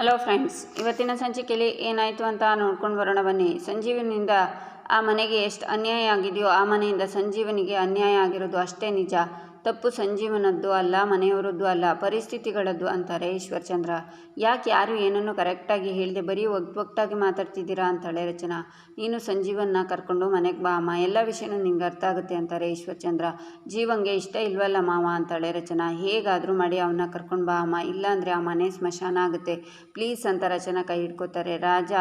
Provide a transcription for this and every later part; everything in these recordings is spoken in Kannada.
ಹಲೋ ಫ್ರೆಂಡ್ಸ್ ಇವತ್ತಿನ ಸಂಚಿಕೆಯಲ್ಲಿ ಏನಾಯಿತು ಅಂತ ನೋಡ್ಕೊಂಡು ಬರೋಣ ಬನ್ನಿ. ಸಂಜೀವನಿಂದ ಆ ಮನೆಗೆ ಎಷ್ಟು ಅನ್ಯಾಯ ಆಗಿದೆಯೋ ಆ ಮನೆಯಿಂದ ಸಂಜೀವನಿಗೆ ಅನ್ಯಾಯ ಆಗಿರೋದು ಅಷ್ಟೇ ನಿಜ. ತಪ್ಪು ಸಂಜೀವನದ್ದು ಅಲ್ಲ, ಮನೆಯವರದ್ದು ಅಲ್ಲ, ಪರಿಸ್ಥಿತಿಗಳದ್ದು ಅಂತಾರೆ ಈಶ್ವರ್ ಚಂದ್ರ ಯಾಕೆ ಯಾರು ಏನನ್ನು ಕರೆಕ್ಟಾಗಿ ಹೇಳಿದೆ ಬರೀ ಒಗ್ಗಟ್ಟಾಗಿ ಮಾತಾಡ್ತಿದ್ದೀರಾ ಅಂತಾಳೆ ರಚನಾ. ನೀನು ಸಂಜೀವನ್ನ ಕರ್ಕೊಂಡು ಮನೆಗೆ ಬಾ ಅಮ್ಮ, ಎಲ್ಲ ವಿಷಯನೂ ನಿಂಗೆ ಅರ್ಥ ಆಗುತ್ತೆ ಅಂತಾರೆ ಈಶ್ವರ್ಚಂದ್ರ. ಜೀವಂಗೆ ಇಷ್ಟ ಇಲ್ವಲ್ಲ ಮಾವ ಅಂತಾಳೆ ರಚನಾ. ಹೇಗಾದರೂ ಮಾಡಿ ಅವನ್ನ ಕರ್ಕೊಂಡು ಬಾ ಅಮ್ಮ, ಇಲ್ಲಾಂದರೆ ಆ ಮನೆ ಸ್ಮಶಾನ ಆಗುತ್ತೆ. ಪ್ಲೀಸ್ ಅಂತ ರಚನಾ ಕೈ ಹಿಡ್ಕೋತಾರೆ. ರಾಜ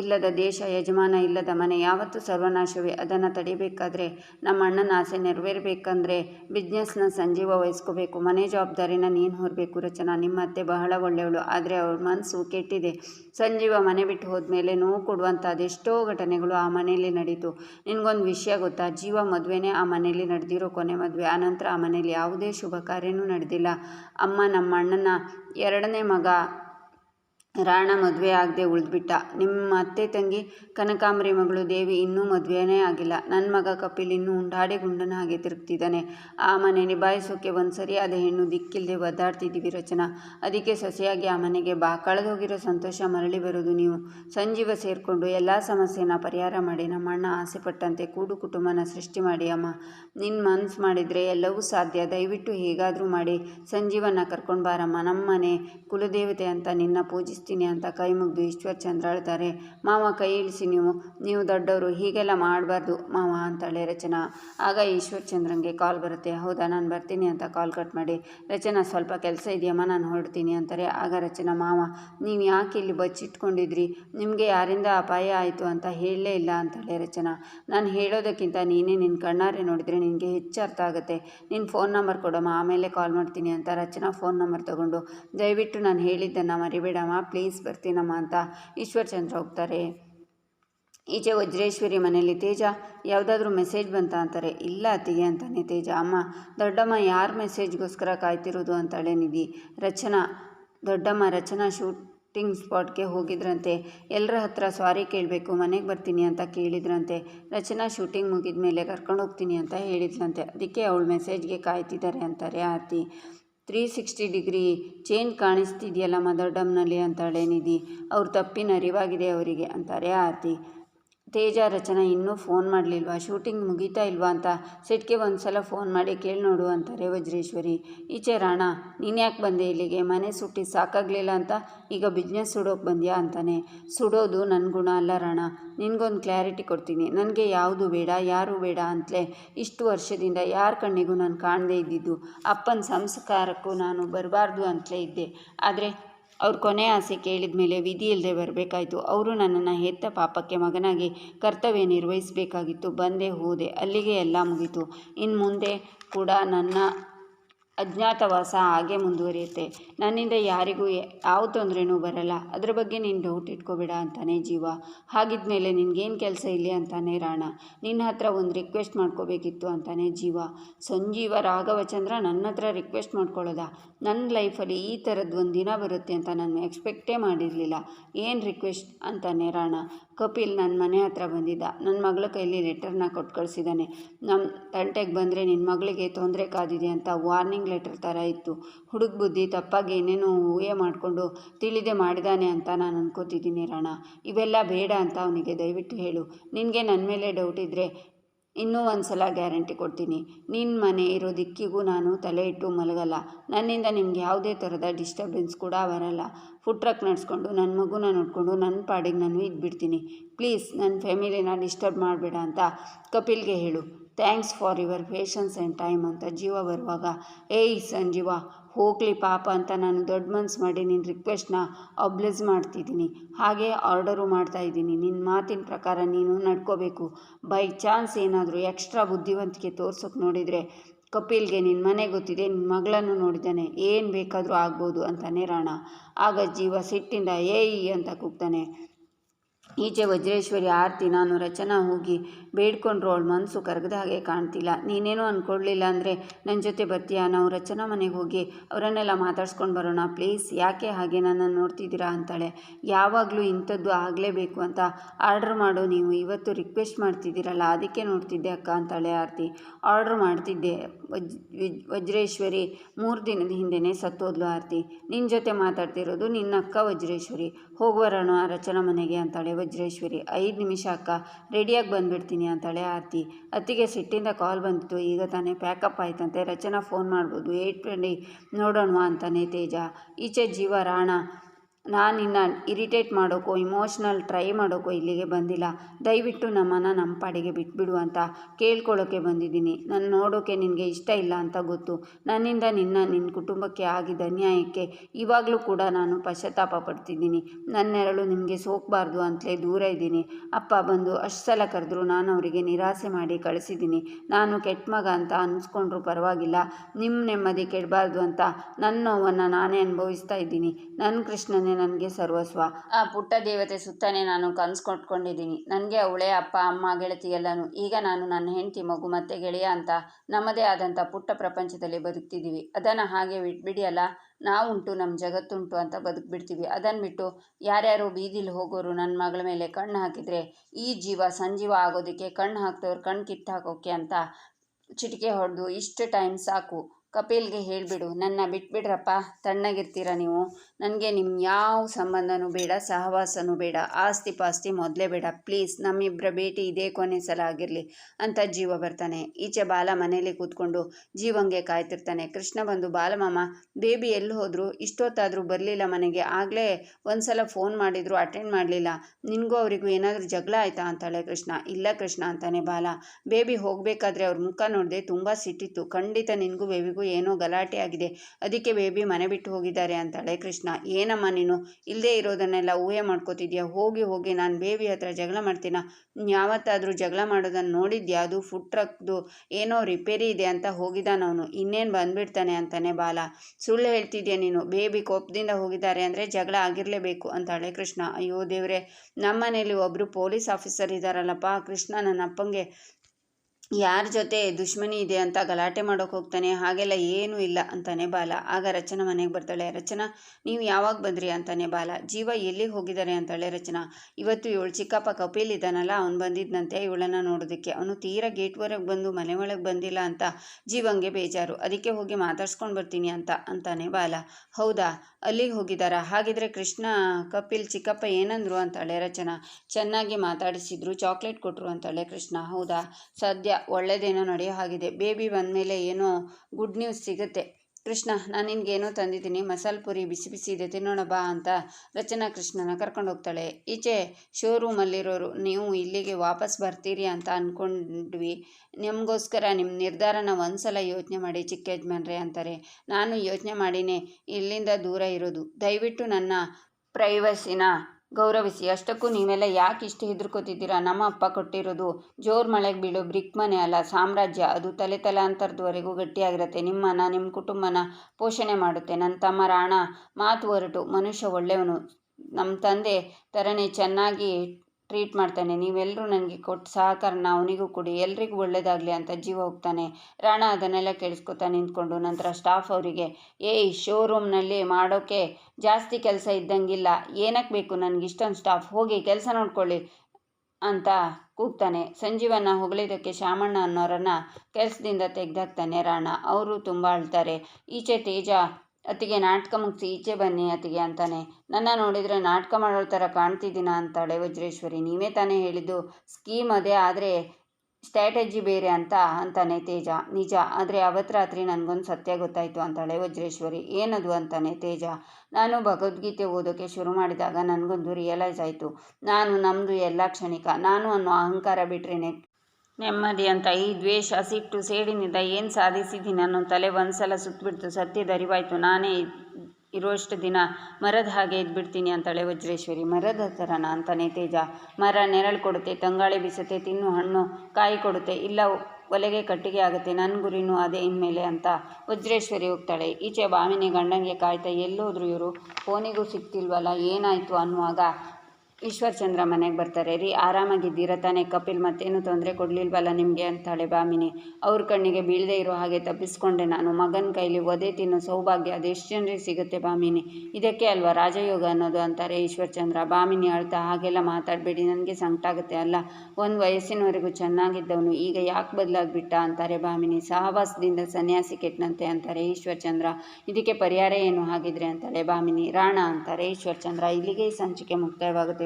ಇಲ್ಲದ ದೇಶ, ಯಜಮಾನ ಇಲ್ಲದ ಮನೆ ಯಾವತ್ತೂ ಸರ್ವನಾಶವೇ. ಅದನ್ನು ತಡಿಬೇಕಾದ್ರೆ ನಮ್ಮ ಅಣ್ಣನ ಆಸೆ ನೆರವೇರಬೇಕಂದ್ರೆ ಬಿಸ್ನೆಸ್ನ ಸಂಜೀವ ವಹಿಸ್ಕೋಬೇಕು. ಮನೆ ಜವಾಬ್ದಾರಿನ ನೀನು ಹೊರಬೇಕು ರಚನಾ. ನಿಮ್ಮ ಅತ್ತೆ ಬಹಳ ಒಳ್ಳೆಯವಳು, ಆದರೆ ಅವ್ರ ಮನಸ್ಸು ಕೆಟ್ಟಿದೆ. ಸಂಜೀವ ಮನೆ ಬಿಟ್ಟು ಹೋದ್ಮೇಲೆ ನೋವು ಕೊಡುವಂಥ ಅದೆಷ್ಟೋ ಘಟನೆಗಳು ಆ ಮನೆಯಲ್ಲಿ ನಡೀತು. ನಿನಗೊಂದು ವಿಷಯ ಗೊತ್ತಾ? ಜೀವ ಮದುವೆನೇ ಆ ಮನೆಯಲ್ಲಿ ನಡೆದಿರೋ ಕೊನೆ ಮದುವೆ. ಆನಂತರ ಆ ಮನೆಯಲ್ಲಿ ಯಾವುದೇ ಶುಭ ಕಾರ್ಯನೂ ನಡೆದಿಲ್ಲ. ಅಮ್ಮ ನಮ್ಮ ಅಣ್ಣನ ಎರಡನೇ ಮಗ ರಾಣ ಮದುವೆ ಆಗದೆ ಉಳಿದ್ಬಿಟ್ಟ. ನಿಮ್ಮ ಅತ್ತೆ ತಂಗಿ, ಕನಕಾಂಬರಿ ಮಗಳು ದೇವಿ ಇನ್ನೂ ಮದುವೆನೇ ಆಗಿಲ್ಲ. ನನ್ನ ಮಗ ಕಪಿಲ್ ಇನ್ನೂ ಉಂಡಾಡಿ ಗುಂಡನ ಹಾಗೆ ತಿರುಗ್ತಿದ್ದಾನೆ. ಆ ಮನೆ ನಿಭಾಯಿಸೋಕೆ ಒಂದು ಸರಿಯಾದ ಹೆಣ್ಣು ದಿಕ್ಕಿಲ್ಲದೆ ಒದ್ದಾಡ್ತಿದ್ದೀವಿ ರಚನಾ. ಅದಕ್ಕೆ ಸೊಸೆಯಾಗಿ ಆ ಮನೆಗೆ ಬಾ. ಕಳೆದೋಗಿರೋ ಸಂತೋಷ ಮರಳಿ ಬರೋದು ನೀವು. ಸಂಜೀವ ಸೇರಿಕೊಂಡು ಎಲ್ಲ ಸಮಸ್ಯೆನ ಪರಿಹಾರ ಮಾಡಿ ನಮ್ಮಣ್ಣ ಆಸೆಪಟ್ಟಂತೆ ಆಸೆ ಪಟ್ಟಂತೆ ಕೂಡು ಕುಟುಂಬನ ಸೃಷ್ಟಿ ಮಾಡಿ ಅಮ್ಮ. ನಿನ್ನ ಮನಸ್ಸು ಮಾಡಿದರೆ ಎಲ್ಲವೂ ಸಾಧ್ಯ. ದಯವಿಟ್ಟು ಹೇಗಾದರೂ ಮಾಡಿ. ಸಂಜೀವನ ಕರ್ಕೊಂಡು ಬಾರಮ್ಮ. ನಮ್ಮ ಮನೆ ಕುಲದೇವತೆ ಅಂತ ನಿನ್ನ ಪೂಜಿಸ್ತೀನಿ ಅಂತ ಕೈ ಮುಗಿದು ಈಶ್ವರ್ ಚಂದ್ರ ಹೇಳ್ತಾರೆ, ಮಾವ ಕೈ ಇಳಿಸಿ ನೀವು ನೀವು ದೊಡ್ಡವರು, ಹೀಗೆಲ್ಲ ಮಾಡಬಾರ್ದು ಮಾವ ಅಂತಾಳೆ ರಚನಾ. ಆಗ ಈಶ್ವರ್ ಚಂದ್ರಂಗೆ ಕಾಲ್ ಬರುತ್ತೆ, ಹೌದಾ, ನಾನು ಬರ್ತೀನಿ ಅಂತ ಕಾಲ್ ಕಟ್ ಮಾಡಿ, ರಚನಾ ಸ್ವಲ್ಪ ಕೆಲಸ ಇದೆಯಮ್ಮ, ನಾನು ಹೊರಡ್ತೀನಿ ಅಂತಾರೆ. ಆಗ ರಚನಾ, ಮಾವ ನೀವು ಯಾಕೆ ಇಲ್ಲಿ ಬಚ್ಚಿಟ್ಕೊಂಡಿದ್ರಿ? ನಿಮಗೆ ಯಾರಿಂದ ಅಪಾಯ ಆಯಿತು ಅಂತ ಹೇಳಲೇ ಇಲ್ಲ ಅಂತಾಳೆ ರಚನಾ. ನಾನು ಹೇಳೋದಕ್ಕಿಂತ ನೀನೇ ನಿನ್ನ ಕಣ್ಣಾರೆ ನೋಡಿದರೆ ನಿನಗೆ ಹೆಚ್ಚು ಅರ್ಥ ಆಗುತ್ತೆ. ನಿನ್ನ ಫೋನ್ ನಂಬರ್ ಕೊಡಮ್ಮ, ಆಮೇಲೆ ಕಾಲ್ ಮಾಡ್ತೀನಿ ಅಂತ ರಚನಾ ಫೋನ್ ನಂಬರ್ ತಗೊಂಡು, ದಯವಿಟ್ಟು ನಾನು ಹೇಳಿದ್ದನ್ನು ಮರಿಬೇಡಮ್ಮ ಪ್ಲೀಸ್ ಬರ್ತೀನಮ್ಮ ಅಂತ ಈಶ್ವರ್ ಚಂದ್ರ ಹೋಗ್ತಾರೆ. ಈಚೆ ವಜ್ರೇಶ್ವರಿ ಮನೆಯಲ್ಲಿ ತೇಜ, ಯಾವುದಾದ್ರೂ ಮೆಸೇಜ್ ಬಂತ ಅಂತಾರೆ. ಇಲ್ಲ ಅತ್ತಿಗೆ ಅಂತಾನೆ ತೇಜ, ಅಮ್ಮ, ದೊಡ್ಡಮ್ಮ ಯಾರ ಮೆಸೇಜ್ಗೋಸ್ಕರ ಕಾಯ್ತಿರೋದು ಅಂತಾಳೆ ನಿಧಿ. ರಚನಾ, ದೊಡ್ಡಮ್ಮ ರಚನಾ ಶೂಟಿಂಗ್ ಸ್ಪಾಟ್ಗೆ ಹೋಗಿದ್ರಂತೆ. ಎಲ್ಲರ ಹತ್ರ ಸಾರಿ ಕೇಳಬೇಕು, ಮನೆಗೆ ಬರ್ತೀನಿ ಅಂತ ಕೇಳಿದ್ರಂತೆ. ರಚನಾ ಶೂಟಿಂಗ್ ಮುಗಿದ ಮೇಲೆ ಕರ್ಕೊಂಡು ಹೋಗ್ತೀನಿ ಅಂತ ಹೇಳಿದ್ಲಂತೆ ಅದಕ್ಕೆ ಅವಳು ಮೆಸೇಜ್ಗೆ ಕಾಯ್ತಿದ್ದಾರೆ ಅಂತಾರೆ Aarathi three sixty degree change mother ಡಮ್ನಲ್ಲಿ ಅಂತಾಳೆ ನಿಧಿ. ಅವ್ರ ತಪ್ಪಿನ ಅರಿವಾಗಿದೆ ಅವರಿಗೆ ಅಂತಾರೆ ಆರತಿ. ತೇಜ ರಚನಾ ಇನ್ನೂ ಫೋನ್ ಮಾಡಲಿಲ್ವಾ? ಶೂಟಿಂಗ್ ಮುಗೀತಾ ಇಲ್ವಾ ಅಂತ ಸೆಟ್ಗೆ ಒಂದು ಸಲ ಫೋನ್ ಮಾಡಿ ಕೇಳಿ ನೋಡು ಅಂತಾರೆ ವಜ್ರೇಶ್ವರಿ. ಈಚೆ ರಾಣ, ನೀನು ಯಾಕೆ ಬಂದೆ ಇಲ್ಲಿಗೆ? ಮನೆ ಸುಟ್ಟಿ ಸಾಕಾಗಲಿಲ್ಲ ಅಂತ ಈಗ ಬಿಸ್ನೆಸ್ ಸುಡೋಕೆ ಬಂದ್ಯಾ ಅಂತಾನೆ. ಸುಡೋದು ನನ್ನ ಗುಣ ಅಲ್ಲ ರಾಣ, ನಿನಗೊಂದು ಕ್ಲಾರಿಟಿ ಕೊಡ್ತೀನಿ. ನನಗೆ ಯಾವುದು ಬೇಡ, ಯಾರು ಬೇಡ ಅಂತಲೇ ಇಷ್ಟು ವರ್ಷದಿಂದ ಯಾರ ಕಣ್ಣಿಗೂ ನಾನು ಕಾಣದೇ ಇದ್ದಿದ್ದು? ಅಪ್ಪನ ಸಂಸ್ಕಾರಕ್ಕೂ ನಾನು ಬರಬಾರ್ದು ಅಂತಲೇ ಇದ್ದೆ. ಆದರೆ ಅವ್ರ ಕೊನೆ ಆಸೆ ಕೇಳಿದ ಮೇಲೆ ವಿಧಿ ಇಲ್ಲದೆ ಬರಬೇಕಾಯಿತು. ಅವರು ನನ್ನನ್ನು ಹೆತ್ತ ಪಾಪಕ್ಕೆ ಮಗನಾಗಿ ಕರ್ತವ್ಯ ನಿರ್ವಹಿಸಬೇಕಾಗಿತ್ತು. ಬಂದೇ ಹೋದೆ. ಅಲ್ಲಿಗೆ ಎಲ್ಲ ಮುಗೀತು. ಇನ್ನು ಮುಂದೆ ಕೂಡ ನನ್ನ ಅಜ್ಞಾತವಾಸ ಹಾಗೆ ಮುಂದುವರಿಯುತ್ತೆ. ನನ್ನಿಂದ ಯಾರಿಗೂ ಯಾವ ತೊಂದರೆನೂ ಬರಲ್ಲ. ಅದ್ರ ಬಗ್ಗೆ ನೀನು ಡೌಟ್ ಇಟ್ಕೋಬೇಡ ಅಂತಾನೆ ಜೀವ. ಹಾಗಿದ್ಮೇಲೆ ನಿನಗೇನು ಕೆಲಸ ಇಲ್ಲಿ ಅಂತಾನೆ ರಾಣ. ನಿನ್ನ ಹತ್ರ ಒಂದು ರಿಕ್ವೆಸ್ಟ್ ಮಾಡ್ಕೋಬೇಕಿತ್ತು ಅಂತಾನೆ ಜೀವ. ಸಂಜೀವ ರಾಘವಚಂದ್ರ ನನ್ನ ಹತ್ರ ರಿಕ್ವೆಸ್ಟ್ ಮಾಡ್ಕೊಳ್ಳೋದ? ನನ್ನ ಲೈಫಲ್ಲಿ ಈ ಥರದ್ದು ಒಂದು ದಿನ ಬರುತ್ತೆ ಅಂತ ನಾನು ಎಕ್ಸ್ಪೆಕ್ಟೇ ಮಾಡಿರಲಿಲ್ಲ. ಏನು ರಿಕ್ವೆಸ್ಟ್ ಅಂತಾನೆ ರಾಣ. ಕಪಿಲ್ ನನ್ನ ಮನೆ ಹತ್ರ ಬಂದಿದ್ದ. ನನ್ನ ಮಗಳ ಕೈಲಿ ಲೆಟರ್ನ ಕೊಟ್ಟು ಕಳಿಸಿದ್ದಾನೆ ನಮ್ಮ ತಂಟೆಗೆ ಬಂದರೆ ನಿನ್ನ ಮಗಳಿಗೆ ತೊಂದರೆ ಕಾದಿದೆ ಅಂತ ವಾರ್ನಿಂಗ್ ಲೆಟರ್ ಥರ ಇತ್ತು. ಹುಡುಗ ಬುದ್ಧಿ ತಪ್ಪಾಗಿ ಏನೇನೋ ಊಹೆ ಮಾಡಿಕೊಂಡು ತಿಳಿದೆ ಮಾಡಿದ್ದಾನೆ ಅಂತ ನಾನು ಅನ್ಕೋತಿದ್ದೀನಿ ರಾಣ. ಇವೆಲ್ಲ ಬೇಡ ಅಂತ ಅವನಿಗೆ ದಯವಿಟ್ಟು ಹೇಳು. ನಿನಗೆ ನನ್ನ ಮೇಲೆ ಡೌಟ್ ಇದ್ದರೆ ಇನ್ನೂ ಒಂದು ಸಲ ಗ್ಯಾರಂಟಿ ಕೊಡ್ತೀನಿ. ನಿನ್ನ ಮನೆ ಇರೋ ದಿಕ್ಕಿಗೂ ನಾನು ತಲೆ ಇಟ್ಟು ಮಲಗಲ್ಲ. ನನ್ನಿಂದ ನಿಮ್ಗೆ ಯಾವುದೇ ಥರದ ಡಿಸ್ಟರ್ಬೆನ್ಸ್ ಕೂಡ ಬರಲ್ಲ. ಫುಡ್ ಟ್ರಕ್ ನಡೆಸ್ಕೊಂಡು ನನ್ನ ಮಗುನ ನೋಡಿಕೊಂಡು ನನ್ನ ಪಾಡಿಗೆ ನಾನು ಇದ್ಬಿಡ್ತೀನಿ. ಪ್ಲೀಸ್ ನನ್ನ ಫ್ಯಾಮಿಲಿನ ಡಿಸ್ಟರ್ಬ್ ಮಾಡಬೇಡ ಅಂತ ಕಪಿಲ್ಗೆ ಹೇಳು. Thanks for your patience and time ಅಂತ ಜೀವ ಬರುವಾಗ, ಏಯ್ ಸಂಜೀವ ಹೋಗಲಿ ಪಾಪ ಅಂತ ನಾನು ದೊಡ್ಡ ಮನ್ಸು ಮಾಡಿ ನಿನ್ನ ರಿಕ್ವೆಸ್ಟ್ನ ಅಬ್ಲೆಸ್ ಮಾಡ್ತಿದ್ದೀನಿ. ಹಾಗೆ ಆರ್ಡರು ಮಾಡ್ತಾ ಇದ್ದೀನಿ. ನಿನ್ನ ಮಾತಿನ ಪ್ರಕಾರ ನೀನು ನಡ್ಕೋಬೇಕು. ಬೈ ಚಾನ್ಸ್ ಏನಾದರೂ ಎಕ್ಸ್ಟ್ರಾ ಬುದ್ಧಿವಂತಿಕೆ ತೋರ್ಸೋಕೆ ನೋಡಿದರೆ ಕಪಿಲ್ಗೆ ನಿನ್ನ ಮನೆ ಗೊತ್ತಿದೆ, ನಿನ್ನ ಮಗಳನ್ನು ನೋಡಿದ್ದಾನೆ. ಏನು ಬೇಕಾದರೂ ಆಗ್ಬೋದು ಅಂತಾನೆ ರಾಣ. ಆಗ ಜೀವ ಸಿಟ್ಟಿಂದ ಏಯ್ ಅಂತ ಕೂಗ್ತಾನೆ. ಈಚೆ ವಜ್ರೇಶ್ವರಿ ಆರತಿ ನಾನು ರಚನಾ ಹೋಗಿ ಬೇಡ್ಕೊಂಡ್ರು, ಅವಳ ಮನಸ್ಸು ಕರಗದ ಹಾಗೆ ಕಾಣ್ತಿಲ್ಲ. ನೀನೇನು ಅಂದ್ಕೊಳ್ಳಲಿಲ್ಲ ಅಂದರೆ ನನ್ನ ಜೊತೆ ಬರ್ತೀಯಾ? ನಾವು ರಚನಾ ಮನೆಗೆ ಹೋಗಿ ಅವರನ್ನೆಲ್ಲ ಮಾತಾಡ್ಸ್ಕೊಂಡು ಬರೋಣ. ಪ್ಲೀಸ್, ಯಾಕೆ ಹಾಗೆ ನನ್ನನ್ನು ನೋಡ್ತಿದ್ದೀರಾ ಅಂತಾಳೆ. ಯಾವಾಗಲೂ ಇಂಥದ್ದು ಆಗಲೇಬೇಕು ಅಂತ ಆರ್ಡ್ರ್ ಮಾಡು. ನೀವು ಇವತ್ತು ರಿಕ್ವೆಸ್ಟ್ ಮಾಡ್ತಿದ್ದೀರಲ್ಲ, ಅದಕ್ಕೆ ನೋಡ್ತಿದ್ದೆ ಅಕ್ಕ ಅಂತಾಳೆ ಆರತಿ. ಆರ್ಡ್ರ್ ಮಾಡ್ತಿದ್ದೆ. ವಜ್ ವಜ್ರೇಶ್ವರಿ, ಮೂರು ದಿನದ ಹಿಂದೆನೇ ಸತ್ತೋದ್ಲು ಆರ್ತಿ. ನಿನ್ನ ಜೊತೆ ಮಾತಾಡ್ತಿರೋದು ನಿನ್ನ ಅಕ್ಕ ವಜ್ರೇಶ್ವರಿ. ಹೋಗುವರೋಣ ರಚನಾ ಮನೆಗೆ ಅಂತಾಳೆ ವಜ್ರೇಶ್ವರಿ. ಐದು ನಿಮಿಷ ಅಕ್ಕ, ರೆಡಿಯಾಗಿ ಬಂದುಬಿಡ್ತೀನಿ ಅಂತಾಳೆ ಆರ್ತಿ. ಅತ್ತಿಗೆ ಸಿಟ್ಟಿಂದ ಕಾಲ್ ಬಂದಿತ್ತು. ಈಗ ತಾನೇ ಪ್ಯಾಕಪ್ ಆಯ್ತಂತೆ. ರಚನಾ ಫೋನ್ ಮಾಡ್ಬೋದು. ಏಯ್ಟ್ ಟ್ವೆಂಟಿ ನೋಡೋಣ ಅಂತಾನೆ ತೇಜ. ಈಚೆ ಜೀವ ರಾಣ. ನಾನು ನಿನ್ನ ಇರಿಟೇಟ್ ಮಾಡೋಕ್ಕೋ ಇಮೋಷ್ನಲ್ ಟ್ರೈ ಮಾಡೋಕ್ಕೋ ಇಲ್ಲಿಗೆ ಬಂದಿಲ್ಲ. ದಯವಿಟ್ಟು ನಮ್ಮನ್ನು ನಮ್ಮ ಪಾಡಿಗೆ ಬಿಟ್ಬಿಡು ಅಂತ ಕೇಳ್ಕೊಳ್ಳೋಕ್ಕೆ ಬಂದಿದ್ದೀನಿ. ನಾನು ನೋಡೋಕ್ಕೆ ನಿನಗೆ ಇಷ್ಟ ಇಲ್ಲ ಅಂತ ಗೊತ್ತು. ನನ್ನಿಂದ ನಿನ್ನ ನಿನ್ನ ಕುಟುಂಬಕ್ಕೆ ಆಗಿದ್ದ ಅನ್ಯಾಯಕ್ಕೆ ಇವಾಗಲೂ ಕೂಡ ನಾನು ಪಶ್ಚಾತ್ತಾಪ ಪಡ್ತಿದ್ದೀನಿ. ನನ್ನೆರಳು ನಿಮಗೆ ಸೋಕ್ಬಾರ್ದು ಅಂತಲೇ ದೂರ ಇದ್ದೀನಿ. ಅಪ್ಪ ಬಂದು ಅಷ್ಟು ಸಲ ಕರೆದ್ರು ನಾನು ಅವರಿಗೆ ನಿರಾಸೆ ಮಾಡಿ ಕಳಿಸಿದ್ದೀನಿ. ನಾನು ಕೆಟ್ಟ ಮಗ ಅಂತ ಅನ್ನಿಸ್ಕೊಂಡ್ರು ಪರವಾಗಿಲ್ಲ. ನಿಮ್ಮ ನೆಮ್ಮದಿ ಕೆಡಬಾರ್ದು ಅಂತ ನನ್ನ ನೋವನ್ನು ನಾನೇ ಅನುಭವಿಸ್ತಾ ಇದ್ದೀನಿ. ನನ್ನ ಕೃಷ್ಣನೇ ನನಗೆ ಸರ್ವಸ್ವ. ಆ ಪುಟ್ಟ ದೇವತೆ ಸುತ್ತಾನೆ ನಾನು ಕನ್ಸು ಕೊಟ್ಕೊಂಡಿದ್ದೀನಿ. ನನಗೆ ಅವಳೇ ಅಪ್ಪ, ಅಮ್ಮ, ಗೆಳತಿ ಎಲ್ಲನೂ. ಈಗ ನಾನು ನನ್ನ ಹೆಂಡತಿ, ಮಗು ಮತ್ತೆ ಗೆಳೆಯ ಅಂತ ನಮ್ಮದೇ ಆದಂಥ ಪುಟ್ಟ ಪ್ರಪಂಚದಲ್ಲಿ ಬದುಕ್ತಿದ್ದೀವಿ. ಅದನ್ನು ಹಾಗೆ ಬಿಟ್ಬಿಡಿಯಲ್ಲ, ನಾವುಂಟು ನಮ್ಮ ಜಗತ್ತುಂಟು ಅಂತ ಬದುಕ್ಬಿಡ್ತೀವಿ. ಅದನ್ನು ಬಿಟ್ಟು ಯಾರ್ಯಾರು ಬೀದಿಲಿ ಹೋಗೋರು ನನ್ನ ಮಗಳ ಮೇಲೆ ಕಣ್ಣು ಹಾಕಿದರೆ, ಈ ಜೀವ ಸಂಜೀವ ಆಗೋದಕ್ಕೆ ಕಣ್ಣು ಹಾಕ್ತವ್ರು ಕಣ್ಣು ಹಾಕೋಕ್ಕೆ ಅಂತ ಚಿಟಿಕೆ ಹೊಡೆದು ಇಷ್ಟು ಟೈಮ್ ಸಾಕು. ಕಪಿಲ್ಗೆ ಹೇಳಿಬಿಡು, ನನ್ನ ಬಿಟ್ಬಿಡ್ರಪ್ಪ, ತಣ್ಣಗಿರ್ತೀರ ನೀವು. ನನಗೆ ನಿಮ್ಮ ಯಾವ ಸಂಬಂಧನೂ ಬೇಡ, ಸಹವಾಸನೂ ಬೇಡ. ಆಸ್ತಿ ಪಾಸ್ತಿ ಮೊದಲೇ ಬೇಡ. ಪ್ಲೀಸ್ ನಮ್ಮಿಬ್ಬರ ಭೇಟಿ ಇದೇ ಕೊನೆ ಸಲ ಆಗಿರಲಿ. ಅಂತ ಜೀವ ಬರ್ತಾನೆ. ಈಚೆ ಬಾಲ ಮನೇಲಿ ಕೂತ್ಕೊಂಡು ಜೀವಂಗೆ ಕಾಯ್ತಿರ್ತಾನೆ. ಕೃಷ್ಣ ಬಂದು, ಬಾಲಮಾಮ, ಬೇಬಿ ಎಲ್ಲಿ ಹೋದ್ರು? ಇಷ್ಟೊತ್ತಾದರೂ ಬರಲಿಲ್ಲ ಮನೆಗೆ. ಆಗಲೇ ಒಂದು ಸಲ ಫೋನ್ ಮಾಡಿದ್ರು, ಅಟೆಂಡ್ ಮಾಡಲಿಲ್ಲ. ನಿನಗೂ ಅವರಿಗೂ ಏನಾದರೂ ಜಗಳ ಆಯ್ತಾ? ಅಂತಾಳೆ ಕೃಷ್ಣ. ಇಲ್ಲ ಕೃಷ್ಣ, ಅಂತಾನೆ ಬಾಲ. ಬೇಬಿ ಹೋಗಬೇಕಾದ್ರೆ ಅವ್ರ ಮುಖ ನೋಡಿದೆ ತುಂಬ ಸಿಟ್ಟಿತ್ತು. ಖಂಡಿತ ನಿನಗೂ ಬೇಬಿಗೂ ಏನೋ ಗಲಾಟೆ ಆಗಿದೆ. ಅದಕ್ಕೆ ಬೇಬಿ ಮನೆ ಬಿಟ್ಟು ಹೋಗಿದ್ದಾರೆ ಅಂತಾಳೆ ಕೃಷ್ಣ. ಏನಮ್ಮ ನೀನು? ಇಲ್ಲದೇ ಇರೋದನ್ನೆಲ್ಲ ಊಹೆ ಮಾಡ್ಕೋತಿದ್ಯಾ? ಹೋಗಿ ಹೋಗಿ ನಾನು ಬೇಬಿ ಹತ್ರ ಜಗಳ ಮಾಡ್ತೀನ? ಯಾವತ್ತಾದರೂ ಜಗಳ ಮಾಡೋದನ್ನು ನೋಡಿದ್ಯಾ? ಅದು ಫುಡ್ ಟ್ರಕ್ದು ಏನೋ ರಿಪೇರಿ ಇದೆ ಅಂತ ಹೋಗಿದ್ದಾನವನು ಇನ್ನೇನು ಬಂದ್ಬಿಡ್ತಾನೆ ಅಂತಾನೆ ಬಾಲ. ಸುಳ್ಳು ಹೇಳ್ತಿದ್ಯಾ ನೀನು? ಬೇಬಿ ಕೋಪದಿಂದ ಹೋಗಿದ್ದಾರೆ ಅಂದರೆ ಜಗಳ ಆಗಿರಲೇಬೇಕು ಅಂತಾಳೆ ಕೃಷ್ಣ. ಅಯ್ಯೋ ದೇವ್ರೆ, ನಮ್ಮನೇಲಿ ಒಬ್ಬರು ಪೊಲೀಸ್ ಆಫೀಸರ್ ಇದ್ದಾರಲ್ಲಪ್ಪ ಕೃಷ್ಣ ನನ್ನ ಅಪ್ಪಂಗೆ ಯಾರ ಜೊತೆ ದುಶ್ಮನಿ ಇದೆ ಅಂತ ಗಲಾಟೆ ಮಾಡೋಕೆ ಹೋಗ್ತಾನೆ, ಹಾಗೆಲ್ಲ ಏನೂ ಇಲ್ಲ ಅಂತಾನೆ ಬಾಲ. ಆಗ ರಚನಾ ಮನೆಗೆ ಬರ್ತಾಳೆ. ರಚನಾ, ನೀವು ಯಾವಾಗ ಬಂದ್ರಿ? ಅಂತಾನೆ ಬಾಲ. ಜೀವ ಎಲ್ಲಿಗೆ ಹೋಗಿದ್ದಾರೆ ಅಂತಾಳೆ ರಚನಾ. ಇವತ್ತು ಇವಳು ಚಿಕ್ಕಪ್ಪ ಕಪಿಲ್ ಇದ್ದಾನಲ್ಲ, ಅವ್ನು ಬಂದಿದ್ದಂತೆ ಇವಳನ್ನು ನೋಡೋದಕ್ಕೆ. ಅವನು ತೀರಾ ಗೇಟ್ವರೆಗೆ ಬಂದು ಮನೆ ಒಳಗೆ ಬಂದಿಲ್ಲ ಅಂತ ಜೀವಂಗೆ ಬೇಜಾರು. ಅದಕ್ಕೆ ಹೋಗಿ ಮಾತಾಡ್ಸ್ಕೊಂಡು ಬರ್ತೀನಿ ಅಂತ, ಅಂತಾನೆ ಬಾಲ. ಹೌದಾ? ಅಲ್ಲಿಗೆ ಹೋಗಿದ್ದಾರಾ ಹಾಗಿದ್ರೆ ಕೃಷ್ಣ, ಕಪಿಲ್, ಚಿಕ್ಕಪ್ಪ ಏನಂದ್ರು? ಅಂತಾಳೆ ರಚನಾ. ಚೆನ್ನಾಗಿ ಮಾತಾಡಿಸಿದ್ರು, ಚಾಕ್ಲೇಟ್ ಕೊಟ್ಟರು ಅಂತಾಳೆ ಕೃಷ್ಣ. ಹೌದಾ? ಸದ್ಯ ಒಳ್ಳೆಯದೇನೋ ನಡೆಯೋ ಹಾಗಿದೆ. ಬೇಬಿ ಬಂದಮೇಲೆ ಏನೋ ಗುಡ್ ನ್ಯೂಸ್ ಸಿಗುತ್ತೆ. ಕೃಷ್ಣ, ನಾನು ನಿನ್ಗೇನೋ ತಂದಿದ್ದೀನಿ. ಮಸಾಲೆ ಪುರಿ ಬಿಸಿ ಬಿಸಿ ಇದೆ. ತಿನ್ನೋಣ ಬಾ ಅಂತ ರಚನಾ ಕೃಷ್ಣನ ಕರ್ಕೊಂಡು ಹೋಗ್ತಾಳೆ. ಈಚೆ ಶೋರೂಮಲ್ಲಿರೋರು, ನೀವು ಇಲ್ಲಿಗೆ ವಾಪಸ್ ಬರ್ತೀರಿ ಅಂತ ಅಂದ್ಕೊಂಡ್ವಿ ನಿಮಗೋಸ್ಕರ ನಿಮ್ಮ ನಿರ್ಧಾರನ ಒಂದು ಸಲ ಯೋಚನೆ ಮಾಡಿ ಚಿಕ್ಕ ಯಜಮಾನ್ರೆ ಅಂತಾರೆ. ನಾನು ಯೋಚನೆ ಮಾಡಿನೇ ಇಲ್ಲಿಂದ ದೂರ ಇರೋದು. ದಯವಿಟ್ಟು ನನ್ನ ಪ್ರೈವಸಿನ ಗೌರವಿಸಿ, ಅಷ್ಟಕ್ಕೂ ನೀವೆಲ್ಲ ಯಾಕೆ ಇಷ್ಟು ಹೆದರ್ಕೋತಿದ್ದೀರಾ? ನಮ್ಮ ಅಪ್ಪ ಕೊಟ್ಟಿರೋದು ಜೋರು ಮಳೆಗೆ ಬೀಳೋ ಬ್ರಿಕ್ ಮನೆ ಅಲ್ಲ, ಸಾಮ್ರಾಜ್ಯ. ಅದು ತಲೆ ತಲಾಂತರದವರೆಗೂ ಗಟ್ಟಿಯಾಗಿರುತ್ತೆ. ನಿಮ್ಮನ್ನು ನಿಮ್ಮ ಕುಟುಂಬನ ಪೋಷಣೆ ಮಾಡುತ್ತೆ. ನನ್ನ ತಮ್ಮ ರಾಣ, ಮಾತು ಹೊರಟು. ಮನುಷ್ಯ ಒಳ್ಳೆಯವನು. ನಮ್ಮ ತಂದೆ ತರನೇ ಚೆನ್ನಾಗಿ ಟ್ರೀಟ್ ಮಾಡ್ತಾನೆ. ನೀವೆಲ್ಲರೂ ನನಗೆ ಕೊಟ್ಟು ಸಹಕಾರನ ಅವನಿಗೂ ಕೊಡಿ. ಎಲ್ರಿಗೂ ಒಳ್ಳೇದಾಗಲಿ ಅಂತ ಜೀವ ಹೋಗ್ತಾನೆ. ರಾಣ ಅದನ್ನೆಲ್ಲ ಕೇಳಿಸ್ಕೊತಾ ನಿಂತ್ಕೊಂಡು ನಂತರ ಸ್ಟಾಫ್ ಅವರಿಗೆ, ಏಯ್ ಶೋರೂಮ್ನಲ್ಲಿ ಮಾಡೋಕ್ಕೆ ಜಾಸ್ತಿ ಕೆಲಸ ಇದ್ದಂಗಿಲ್ಲ. ಏನಕ್ಕೆ ಬೇಕು ನನಗೆ ಇಷ್ಟೊಂದು ಸ್ಟಾಫ್ ಹೋಗಿ ಕೆಲಸ ನೋಡ್ಕೊಳ್ಳಿ ಅಂತ ಕೂಗ್ತಾನೆ. ಸಂಜೀವನ ಹೊಗಳಿದ್ದಕ್ಕೆ ಶಾಮಣ್ಣ ಅನ್ನೋರನ್ನು ಕೆಲಸದಿಂದ ತೆಗೆದಾಕ್ತಾನೆ ರಾಣ. ಅವರು ತುಂಬ ಅಳ್ತಾರೆ. ಈಚೆ ತೇಜ ಅತ್ತಿಗೆ ನಾಟಕ ಮುಗಿಸಿ ಈಚೆ ಬನ್ನಿ ಅತ್ತಿಗೆ ಅಂತಾನೆ. ನನ್ನ ನೋಡಿದರೆ ನಾಟಕ ಮಾಡೋ ಥರ ಕಾಣ್ತಿದ್ದೀನ ಅಂತಾಳೆ ವಜ್ರೇಶ್ವರಿ. ನೀವೇ ತಾನೇ ಹೇಳಿದ್ದು ಸ್ಕೀಮ್ ಅದೇ, ಆದರೆ ಸ್ಟ್ರಾಟಜಿ ಬೇರೆ ಅಂತ ಅಂತಾನೆ ತೇಜ. ನಿಜ, ಆದರೆ ಅವತ್ತು ರಾತ್ರಿ ನನಗೊಂದು ಸತ್ಯ ಗೊತ್ತಾಯಿತು ಅಂತಾಳೆ ವಜ್ರೇಶ್ವರಿ. ಏನದು ಅಂತಾನೆ ತೇಜ. ನಾನು ಭಗವದ್ಗೀತೆ ಓದೋಕ್ಕೆ ಶುರು ಮಾಡಿದಾಗ ನನಗೊಂದು ರಿಯಲೈಸ್ ಆಯಿತು. ನಾನು ನಮ್ಮದು ಎಲ್ಲ ಕ್ಷಣಿಕ. ನಾನು ಅನ್ನೋ ಅಹಂಕಾರ ಬಿಟ್ರೇನೆ ನೆಮ್ಮದಿ ಅಂತ. ಈ ದ್ವೇಷ ಸಿಟ್ಟು ಸೇಡಿನಿಂದ ಏನು ಸಾಧಿಸಿದ್ದೀನಿ ಅನ್ನೋ ತಲೆ ಒಂದು ಸಲ ಸುತ್ತಬಿಡ್ತು ಸತ್ಯ ಅರಿವಾಯಿತು ನಾನೇ ಇರೋಷ್ಟು ದಿನ ಮರದ ಹಾಗೆ ಇದ್ಬಿಡ್ತೀನಿ ಅಂತಾಳೆ ವಜ್ರೇಶ್ವರಿ. ಮರದ ಥರನ ಅಂತಾನೆ ತೇಜ. ಮರ ನೆರಳು ಕೊಡುತ್ತೆ, ತಂಗಾಳಿ ಬೀಸುತ್ತೆ, ತಿನ್ನು ಹಣ್ಣು ಕಾಯಿ ಕೊಡುತ್ತೆ. ಇಲ್ಲ, ಒಲೆಗೆ ಕಟ್ಟಿಗೆ ಆಗುತ್ತೆ. ನನ್ನ ಗುರಿನೂ ಅದೇ ಇನ್ಮೇಲೆ ಅಂತ ವಜ್ರೇಶ್ವರಿ ಹೋಗ್ತಾಳೆ. ಈಚೆ ಬಾವಿನಿ ಗಂಡಂಗೆ ಕಾಯ್ತಾ ಎಲ್ಲೋದ್ರು ಇವರು. ಫೋನಿಗೂ ಸಿಗ್ತಿಲ್ವಲ್ಲ ಏನಾಯಿತು ಅನ್ನುವಾಗ ಈಶ್ವರ್ ಚಂದ್ರ ಮನೆಗೆ ಬರ್ತಾರೆ. ರೀ, ಆರಾಮಾಗಿದ್ದೀರ ತಾನೇ? ಕಪಿಲ್, ಮತ್ತೇನು ತೊಂದರೆ ಕೊಡಲಿಲ್ವಲ್ಲ ನಿಮಗೆ? ಅಂತಾಳೆ ಭಾಮಿನಿ ಅವ್ರ ಕಣ್ಣಿಗೆ ಬೀಳದೆ ಇರೋ ಹಾಗೆ ತಪ್ಪಿಸ್ಕೊಂಡೆ ನಾನು. ಮಗನ ಕೈಲಿ ಒದೆ ತಿನ್ನೋ ಸೌಭಾಗ್ಯ ಅದೆಷ್ಟು ಜನರಿಗೆ ಸಿಗುತ್ತೆ ಭಾಮಿನಿ ಇದಕ್ಕೆ ಅಲ್ವಾ ರಾಜಯೋಗ ಅನ್ನೋದು ಅಂತಾರೆ ಈಶ್ವರ್ ಚಂದ್ರ ಭಾಮಿನಿ ಅಳ್ತಾ ಹಾಗೆಲ್ಲ ಮಾತಾಡಬೇಡಿ, ನನಗೆ ಸಂಕಟ ಆಗುತ್ತೆ ಅಲ್ಲ. ಒಂದು ವಯಸ್ಸಿನವರೆಗೂ ಚೆನ್ನಾಗಿದ್ದವನು ಈಗ ಯಾಕೆ ಬದಲಾಗ್ಬಿಟ್ಟ ಅಂತಾರೆ ಭಾಮಿನಿ ಸಹವಾಸದಿಂದ ಸನ್ಯಾಸಿ ಕೆಟ್ಟನಂತೆ ಅಂತಾರೆ ಈಶ್ವರ್ ಚಂದ್ರ ಇದಕ್ಕೆ ಪರಿಹಾರ ಏನು ಹಾಗಿದ್ರೆ? ಅಂತಾಳೆ ಭಾಮಿನಿ ರಾಣ ಅಂತಾರೆ ಈಶ್ವರ್ ಚಂದ್ರ ಇಲ್ಲಿಗೆ ಸಂಚಿಕೆ ಮುಕ್ತಾಯವಾಗುತ್ತೆ.